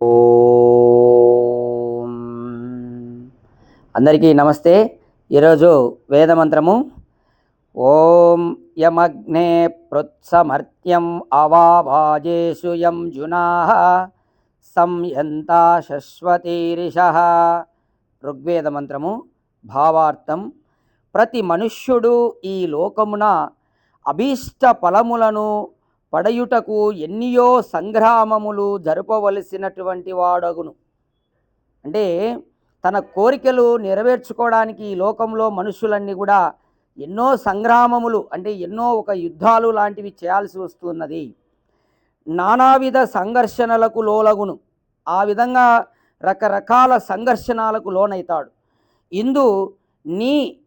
ఓం. అందరికీ నమస్తే. ఈరోజు వేదమంత్రము ఓం యమగ్నే పృత్సమర్త్యం అవాభాజేషు యం జునా సంయంతా శశ్వతీరిష. ఋగ్వేద మంత్రము భావార్థం ప్రతి మనుష్యుడు ఈ లోకమున అభీష్ట ఫలములను పడయుటకు ఎన్నియో సంగ్రామములు జరపవలసినటువంటి వాడగును. అంటే తన కోరికలు నెరవేర్చుకోవడానికి ఈ లోకంలో మనుషులన్నీ కూడా ఎన్నో సంగ్రామములు అంటే ఎన్నో ఒక యుద్ధాలు లాంటివి చేయాల్సి వస్తున్నది. నానావిధ సంఘర్షణలకు లోలగును. ఆ విధంగా రకరకాల సంఘర్షణలకు లోనైతాడు. ఇందు నీ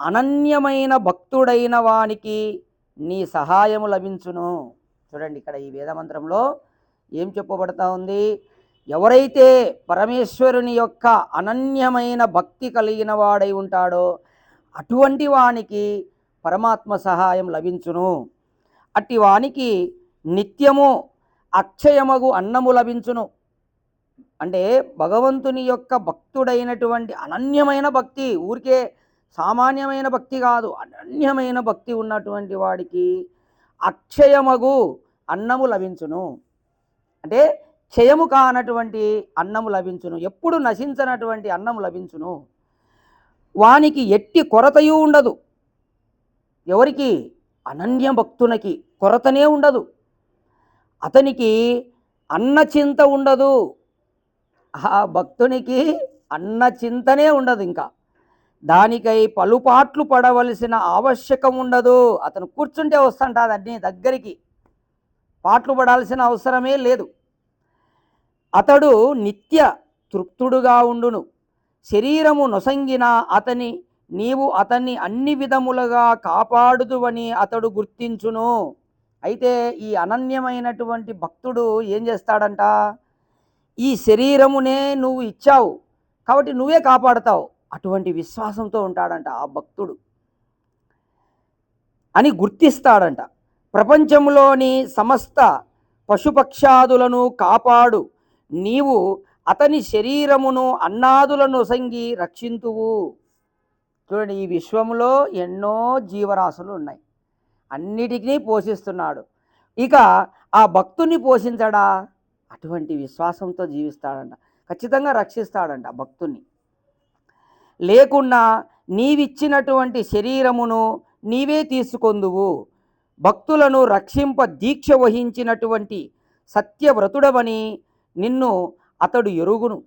అనన్యమైన భక్తుడైన వానికి నీ సహాయము లభించును. చూడండి ఇక్కడ ఈ వేదమంత్రంలో ఏం చెప్పబడతా ఉంది? ఎవరైతే పరమేశ్వరుని యొక్క అనన్యమైన భక్తి కలిగిన వాడై ఉంటాడో అటువంటి వానికి పరమాత్మ సహాయం లభించును. అట్టి వానికి నిత్యము అక్షయమగు అన్నము లభించును. అంటే భగవంతుని యొక్క భక్తుడైనటువంటి అనన్యమైన భక్తి ఊరికే సామాన్యమైన భక్తి కాదు అనన్యమైన భక్తి ఉన్నటువంటి వాడికి అక్షయమగు అన్నము లభించును. అంటే క్షయము కానటువంటి అన్నము లభించును. ఎప్పుడు నశించనటువంటి అన్నము లభించును. వానికి ఎట్టి కొరతయు ఉండదు. ఎవరికి? అనన్య భక్తునికి కొరతనే ఉండదు. అతనికి అన్న చింత ఉండదు. ఆ భక్తునికి అన్న చింతనే ఉండదు ఇంకా. దానికై పలుపాట్లు పడవలసిన ఆవశ్యకం ఉండదు. అతను కూర్చుంటే వస్తుంటుంది అన్ని దగ్గరికి. పాటలు పడాల్సిన అవసరమే లేదు. అతడు నిత్య తృప్తుడుగా ఉండును. శరీరము నొసంగిన అతని నీవు అతన్ని అన్ని విధములుగా కాపాడుదువని అతడు గుర్తించును. అయితే ఈ అనన్యమైనటువంటి భక్తుడు ఏం చేస్తాడంట? ఈ శరీరమునే నువ్వు ఇచ్చావు. కాబట్టి నువ్వే కాపాడుతావు. అటువంటి విశ్వాసంతో ఉంటాడంట ఆ భక్తుడు. అని గుర్తిస్తాడంట. ప్రపంచంలోని సమస్త పశుపక్షాదులను కాపాడు. నీవు అతని శరీరమును అన్నాదులను సంగి రక్షింతువు. చూడండి ఈ విశ్వములో ఎన్నో జీవరాశులు ఉన్నాయి. అన్నిటికీ పోషిస్తున్నాడు. ఇక ఆ భక్తుని పోషించడా? అటువంటి విశ్వాసంతో జీవిస్తాడంట. ఖచ్చితంగా రక్షిస్తాడంట భక్తుని లేకున్నా నీవిచ్చినటువంటి శరీరమును నీవే తీసుకొందువు. భక్తులను రక్షింప దీక్ష వహించినటువంటి సత్యవ్రతుడవని నిన్ను అతడు ఎరుగును.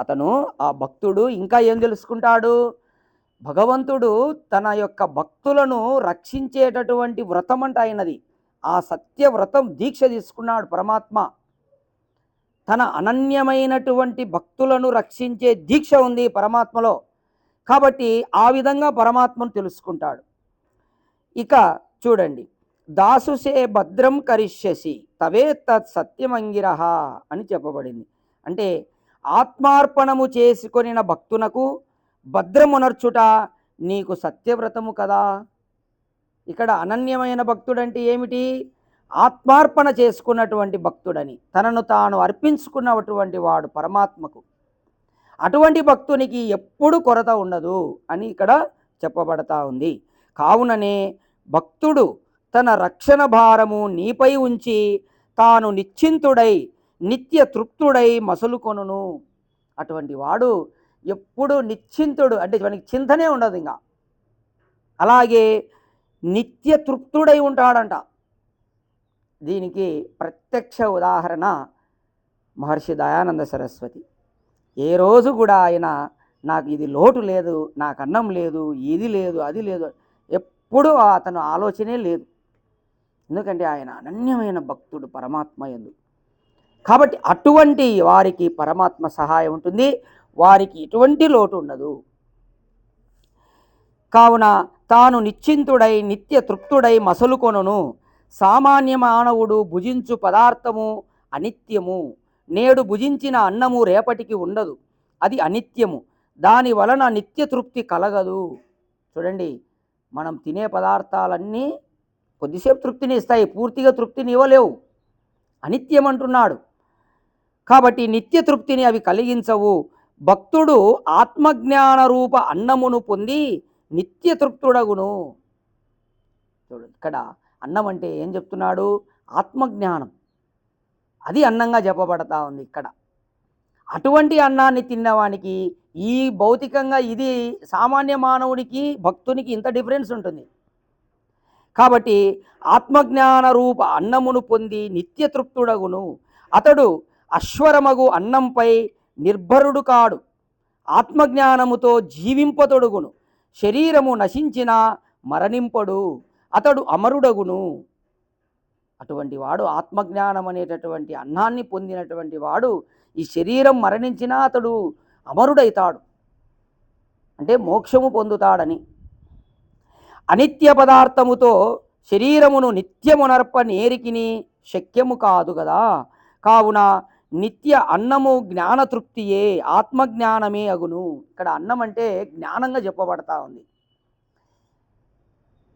అతను ఆ భక్తుడు ఇంకా ఏం తెలుసుకుంటాడు? భగవంతుడు తన యొక్క భక్తులను రక్షించేటటువంటి వ్రతం అంట అయినది ఆ సత్యవ్రతం దీక్ష తీసుకున్నాడు పరమాత్మ. తన అనన్యమైనటువంటి భక్తులను రక్షించే దీక్ష ఉంది పరమాత్మలో. కాబట్టి ఆ విధంగా పరమాత్మను తెలుసుకుంటాడు. ఇక చూడండి. దాసుసే భద్రం కరిష్యసి తవే తత్ సత్యమంగిరహ అని చెప్పబడింది. అంటే ఆత్మార్పణము చేసుకొనిన భక్తునకు భద్రమునర్చుట నీకు సత్యవ్రతము కదా. ఇక్కడ అనన్యమైన భక్తుడంటే ఏమిటి? ఆత్మార్పణ చేసుకున్నటువంటి భక్తుడని తనను తాను అర్పించుకున్నటువంటి వాడు పరమాత్మకు. అటువంటి భక్తునికి ఎప్పుడు కొరత ఉండదు అని ఇక్కడ చెప్పబడతా ఉంది. కావుననే భక్తుడు తన రక్షణ భారము నీపై ఉంచి తాను నిశ్చింతుడై నిత్య తృప్తుడై మసులుకొను అటువంటి వాడు ఎప్పుడు నిశ్చింతుడు అంటే మనకి చింతనే ఉండదు ఇంకా అలాగే నిత్య తృప్తుడై ఉంటాడంట. దీనికి ప్రత్యక్ష ఉదాహరణ మహర్షి దయానంద సరస్వతి. ఏ రోజు కూడా ఆయన నాకు ఇది లోటు లేదు నాకు అన్నం లేదు ఇది లేదు అది లేదు ఎప్పుడూ అతను ఆలోచనే లేదు. ఎందుకంటే ఆయన అనన్యమైన భక్తుడు పరమాత్మ ఎందు. కాబట్టి అటువంటి వారికి పరమాత్మ సహాయం ఉంటుంది వారికి ఎటువంటి లోటు ఉండదు. కావున తాను నిశ్చింతుడై నిత్య తృప్తుడై మసలుకొనును. సామాన్య మానవుడు భుజించు పదార్థము అనిత్యము. నేడు భుజించిన అన్నము రేపటికి ఉండదు. అది అనిత్యము. దాని వలన నిత్య తృప్తి కలగదు. చూడండి మనం తినే పదార్థాలన్నీ కొద్దిసేపు తృప్తిని ఇస్తాయి పూర్తిగా తృప్తిని ఇవ్వలేవు. అనిత్యం అంటున్నాడు. కాబట్టి నిత్య తృప్తిని అవి కలిగించవు. భక్తుడు ఆత్మజ్ఞాన రూప అన్నమును పొంది నిత్య తృప్తుడగును. చూడండి ఇక్కడ అన్నం అంటే ఏం చెప్తున్నాడు? ఆత్మజ్ఞానం. అది అన్నంగా చెప్పబడతా ఉంది ఇక్కడ. అటువంటి అన్నాన్ని తిన్నవానికి ఈ భౌతికంగా ఇది సామాన్య మానవునికి భక్తునికి ఇంత డిఫరెన్స్ ఉంటుంది. కాబట్టి ఆత్మజ్ఞాన రూప అన్నమును పొంది నిత్య తృప్తుడగును. అతడు అశ్వరమగు అన్నంపై నిర్భరుడు కాడు. ఆత్మజ్ఞానముతో జీవింపతొడుగును శరీరము నశించిన మరణింపడు. అతడు అమరుడగును. అటువంటి వాడు ఆత్మజ్ఞానం అనేటటువంటి అన్నాన్ని పొందినటువంటి వాడు ఈ శరీరం మరణించినా అతడు అమరుడైతాడు. అంటే మోక్షము పొందుతాడని. అనిత్య పదార్థముతో శరీరమును నిత్యమునర్ప నేరికిని శక్యము కాదు కదా కావున నిత్య అన్నము జ్ఞానతృప్తియే ఆత్మజ్ఞానమే అగును. ఇక్కడ అన్నం అంటే జ్ఞానంగా చెప్పబడతా ఉంది.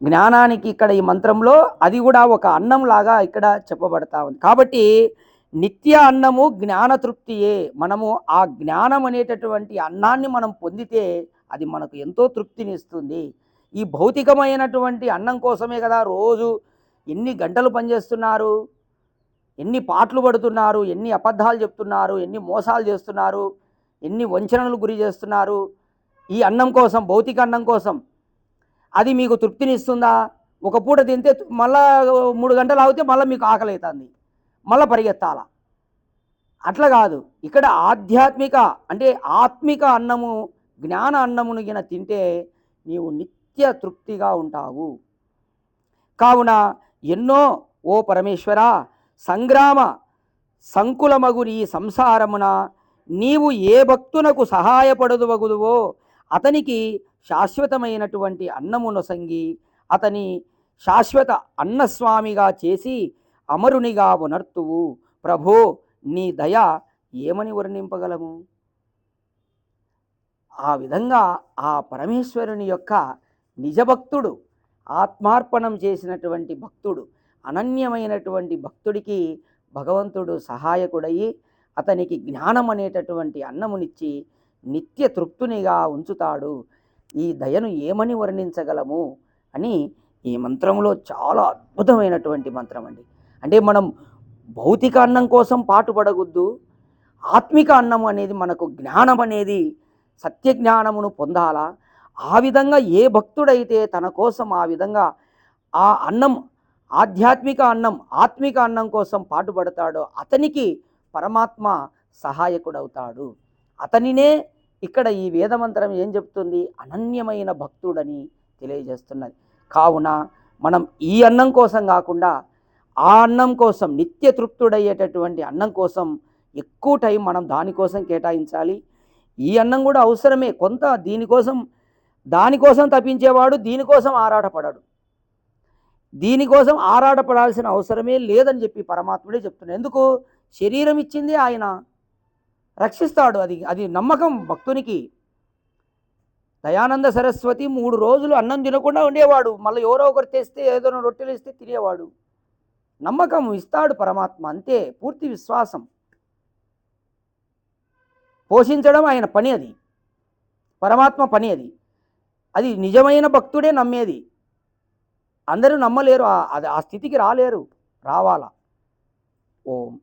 జ్ఞానానికి ఇక్కడ ఈ మంత్రంలో అది కూడా ఒక అన్నం లాగా ఇక్కడ చెప్పబడతా ఉంది. కాబట్టి నిత్య అన్నము జ్ఞానతృప్తియే మనము ఆ జ్ఞానం అనేటటువంటి అన్నాన్ని మనం పొందితే అది మనకు ఎంతో తృప్తినిస్తుంది. ఈ భౌతికమైనటువంటి అన్నం కోసమే కదా రోజు ఎన్ని గంటలు పనిచేస్తున్నారు? ఎన్ని పాటలు పడుతున్నారు? ఎన్ని అబద్ధాలు చెప్తున్నారు? ఎన్ని మోసాలు చేస్తున్నారు? ఎన్ని వంచనలు గురి చేస్తున్నారు? ఈ అన్నం కోసం భౌతిక అన్నం కోసం అది మీకు తృప్తినిస్తుందా? ఒక పూట తింటే మళ్ళా మూడు గంటలు ఆగితే మళ్ళీ మీకు ఆకలి అవుతుంది మళ్ళీ పరిగెత్తాల. అట్లా కాదు. ఇక్కడ ఆధ్యాత్మిక అంటే ఆత్మిక అన్నము జ్ఞాన అన్నమును గిన తింటే నీవు నిత్య తృప్తిగా ఉంటావు. కావున ఎన్నో ఓ పరమేశ్వర సంగ్రామ సంకులమగు నీ సంసారమున నీవు ఏ భక్తునకు సహాయపడదువగుదువో అతనికి శాశ్వతమైనటువంటి అన్నము నొసంగి అతని శాశ్వత అన్నస్వామిగా చేసి అమరునిగా ఉనర్తువు. ప్రభో నీ దయ ఏమని వర్ణింపగలము? ఆ విధంగా ఆ పరమేశ్వరుని యొక్క నిజభక్తుడు ఆత్మార్పణం చేసినటువంటి భక్తుడు అనన్యమైనటువంటి భక్తుడికి భగవంతుడు సహాయకుడయి అతనికి జ్ఞానం అనేటటువంటి అన్నమునిచ్చి నిత్య తృప్తునిగా ఉంచుతాడు. ఈ దయను ఏమని వర్ణించగలము? అని ఈ మంత్రంలో చాలా అద్భుతమైనటువంటి మంత్రం అండి. అంటే మనం భౌతిక అన్నం కోసం పాటుపడగొద్దు. ఆత్మిక అన్నం అనేది మనకు జ్ఞానం అనేది సత్య జ్ఞానమును పొందాలా? ఆ విధంగా ఏ భక్తుడైతే తన కోసం ఆ విధంగా ఆ అన్నం ఆధ్యాత్మిక అన్నం ఆత్మిక అన్నం కోసం పాటుపడతాడో అతనికి పరమాత్మ సహాయకుడవుతాడు. అతనినే ఇక్కడ ఈ వేదమంత్రం ఏం చెప్తుంది? అనన్యమైన భక్తుడని తెలియజేస్తున్నది. కావున మనం ఈ అన్నం కోసం కాకుండా ఆ అన్నం కోసం నిత్య తృప్తుడయ్యేటటువంటి అన్నం కోసం ఎక్కువ టైం మనం దానికోసం కేటాయించాలి. ఈ అన్నం కూడా అవసరమే. కొంత దీనికోసం దానికోసం తప్పించేవాడు దీనికోసం ఆరాటపడాడు. దీనికోసం ఆరాటపడాల్సిన అవసరమే లేదని చెప్పి పరమాత్ముడే చెప్తున్నాడు. ఎందుకు? శరీరం ఇచ్చింది ఆయన. రక్షిస్తాడు అది అది నమ్మకం భక్తునికి. దయానంద సరస్వతి మూడు రోజులు అన్నం తినకుండా ఉండేవాడు. మళ్ళీ ఎవరో ఒకరు తెస్తే ఏదో రొట్టెలు ఇస్తే తినేవాడు. నమ్మకం ఇస్తాడు పరమాత్మ అంతే పూర్తి విశ్వాసం. పోషించడం ఆయన పని అది. పరమాత్మ పని అది. అది నిజమైన భక్తుడే నమ్మేది. అందరూ నమ్మలేరు అది ఆ స్థితికి రాలేరు రావాలా. ఓం.